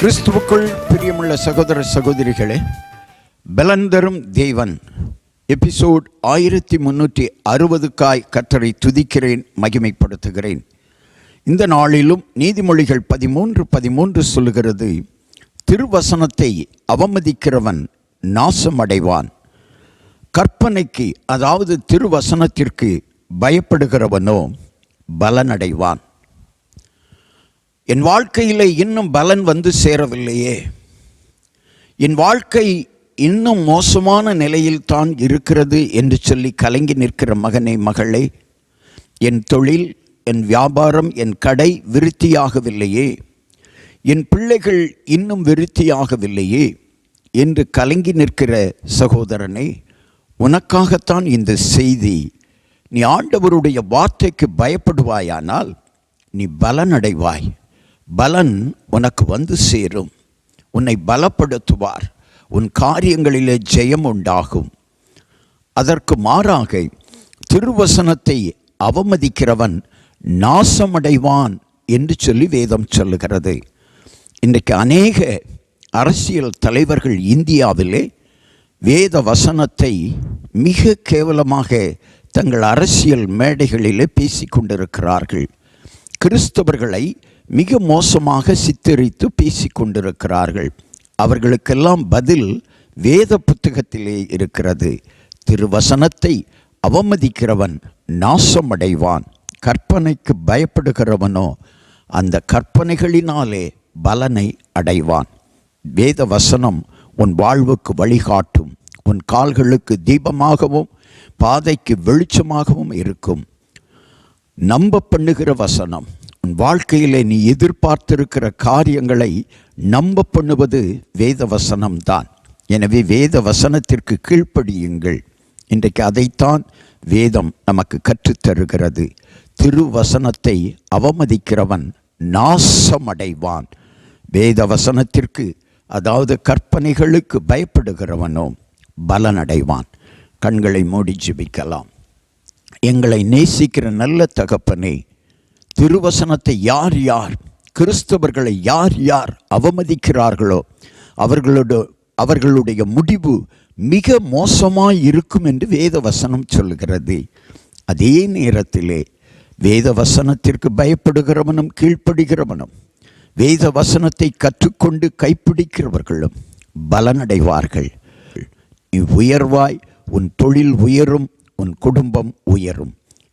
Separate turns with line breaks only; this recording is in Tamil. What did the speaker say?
கிறிஸ்துவுக்குள் பிரியமுள்ள சகோதர சகோதரிகளே பலந்தரும் தேவன். எபிசோட் ஆயிரத்தி முன்னூற்றி அறுபதுக்காய் கற்றரை துதிக்கிறேன் மகிமைப்படுத்துகிறேன். இந்த நாளிலும் நீதிமொழிகள் பதிமூன்று பதிமூன்று சொல்லுகிறது திருவசனத்தை அவமதிக்கிறவன் நாசமடைவான். கற்பனைக்கு அதாவது திருவசனத்திற்கு பயப்படுகிறவனோ பலனடைவான். என் வாழ்க்கையில் இன்னும் பலன் வந்து சேரவில்லையே. என் வாழ்க்கை இன்னும் மோசமான நிலையில் தான் இருக்கிறது என்று சொல்லி கலங்கி நிற்கிற மகனே மகளே என் தொழில் என் வியாபாரம் என் கடை விருத்தியாகவில்லையே. என் பிள்ளைகள் இன்னும் விருத்தியாகவில்லையே என்று கலங்கி நிற்கிற சகோதரனே உனக்காகத்தான் இந்த செய்தி. நீ ஆண்டவருடைய வார்த்தைக்கு பயப்படுவாயானால் நீ பலனடைவாய். பலன் உனக்கு வந்து சேரும். உன்னை பலப்படுத்துவார். உன் காரியங்களிலே ஜெயம் உண்டாகும். அதற்கு மாறாக திருவசனத்தை அவமதிக்கிறவன் நாசமடைவான் என்று சொல்லி வேதம் சொல்லுகிறது. இன்றைக்கு அநேக அரசியல் தலைவர்கள் இந்தியாவிலே வேத வசனத்தை மிக கேவலமாக தங்கள் அரசியல் மேடைகளிலே பேசிக்கொண்டிருக்கிறார்கள் கிறிஸ்தவர்களை மிக மோசமாக சித்தரித்து பேசிக்கொண்டிருக்கிறார்கள். அவர்களுக்கெல்லாம் பதில் வேத புத்தகத்திலே இருக்கிறது. திருவசனத்தை அவமதிக்கிறவன் நாசமடைவான். கற்பனைக்கு பயப்படுகிறவனோ அந்த கற்பனைகளினாலே பலனை அடைவான். வேத வசனம் உன் வாழ்வுக்கு வழிகாட்டும். உன் கால்களுக்கு தீபமாகவும் பாதைக்கு வெளிச்சமாகவும் இருக்கும். நம்ப பண்ணுகிற வசனம். உன் வாழ்க்கையிலே நீ எதிர்பார்த்திருக்கிற காரியங்களை நம்ப பண்ணுவது வேத வசனம்தான் எனவே வேத வசனத்திற்கு கீழ்ப்படியுங்கள். இன்றைக்கு அதைத்தான் வேதம் நமக்கு கற்றுத்தருகிறது. திருவசனத்தை அவமதிக்கிறவன் நாசமடைவான். வேத வசனத்திற்கு அதாவது கற்பனைகளுக்கு பயப்படுகிறவனோ பலனடைவான். கண்களை மூடி ஜிபிக்கலாம். எங்களை நேசிக்கிற நல்ல தகப்பனே திருவசனத்தை யார் யார் கிறிஸ்தவர்களை யார் யார் அவமதிக்கிறார்களோ அவர்களோட அவர்களுடைய முடிவு மிக மோசமாக இருக்கும் என்று வேத வசனம் சொல்லுகிறது. அதே நேரத்திலே வேத வசனத்திற்கு பயப்படுகிறவனும் கீழ்ப்படுகிறவனும் வேத வசனத்தை கற்றுக்கொண்டு கைப்பிடிக்கிறவர்களும் பலனடைவார்கள். நீ உயர்வாய் உன் தொழில் உயரும் உன் குடும்பம் உயரும்.